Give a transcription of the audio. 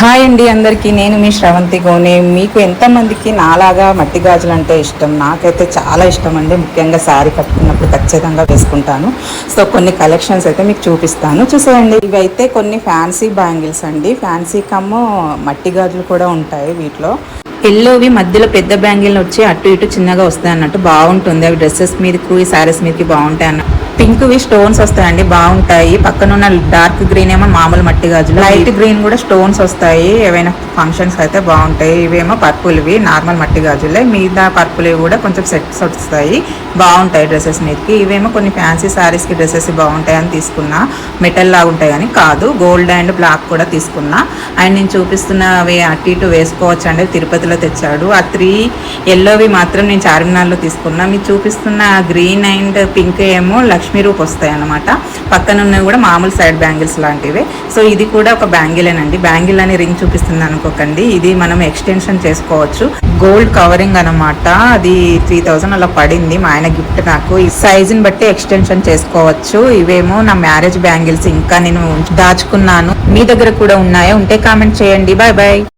Hi అండి అందరికీ. నేను మీ శ్రవంతి గోనే. మీకు ఎంతమందికి నాలాగా మట్టి గాజులు అంటే ఇష్టం? నాకైతే చాలా ఇష్టం అండి. ముఖ్యంగా శారీ కట్టుకున్నప్పుడు ఖచ్చితంగా వేసుకుంటాను. సో కొన్ని కలెక్షన్స్ అయితే మీకు చూపిస్తాను. చూసేయండి. ఇవి అయితే కొన్ని ఫ్యాన్సీ బ్యాంగిల్స్ అండి. ఫ్యాన్సీ కమ్ము మట్టి గాజులు కూడా ఉంటాయి వీటిలో. ఎల్లోవి మధ్యలో పెద్ద బ్యాంగిల్ వచ్చి అటు ఇటు చిన్నగా వస్తాయి అన్నట్టు బాగుంటుంది. అవి డ్రెస్సెస్ మీదకి శారీస్ మీదకి బాగుంటాయి అన్న పింక్వి స్టోన్స్ వస్తాయండి బాగుంటాయి. పక్కన ఉన్న డార్క్ గ్రీన్ ఏమో మామూలు మట్టి గాజులు. లైట్ గ్రీన్ కూడా స్టోన్స్ వస్తాయి. ఏవైనా ఫంక్షన్స్ అయితే బాగుంటాయి. ఇవేమో పర్పుల్వి నార్మల్ మట్టి గాజులే. మిగతా పర్పుల్వి కూడా కొంచెం సెట్స్ వస్తాయి. బాగుంటాయి డ్రెస్సెస్ మీదకి. ఇవేమో కొన్ని ఫ్యాన్సీ శారీస్కి డ్రెస్సెస్ బాగుంటాయి అని తీసుకున్నా. మెటల్ లాగా ఉంటాయి కానీ కాదు. గోల్డ్ అండ్ బ్లాక్ కూడా తీసుకున్నా. అండ్ నేను చూపిస్తున్నవి అటు ఇటు వేసుకోవచ్చు అండి తిరుపతిలో తెచ్చాడు. ఆ త్రీ ఎల్లోవి మాత్రం నేను చార్మినార్లో తీసుకున్నా. మీకు చూపిస్తున్న గ్రీన్ అండ్ పింక్ ఏమో లక్ష్మీ రూప్ వస్తాయి అన్నమాట. పక్కన ఉన్నవి కూడా మామూలు సైడ్ బ్యాంగిల్స్ లాంటివి. సో ఇది కూడా ఒక బ్యాంగిలేనండి. బ్యాంగిల్ అని రింగ్ చూపిస్తుంది అనుకోకండి. ఇది మనం ఎక్స్టెన్షన్ చేసుకోవచ్చు. గోల్డ్ కవరింగ్ అన్నమాట. అది త్రీ థౌజండ్ అలా పడింది. మా ఆయన గిఫ్ట్ నాకు. ఈ సైజుని బట్టి ఎక్స్టెన్షన్ చేసుకోవచ్చు. ఇవేమో నా మ్యారేజ్ బ్యాంగిల్స్ ఇంకా నేను దాచుకున్నాను. మీ దగ్గర కూడా ఉన్నాయా? ఉంటే కామెంట్ చేయండి. Bye bye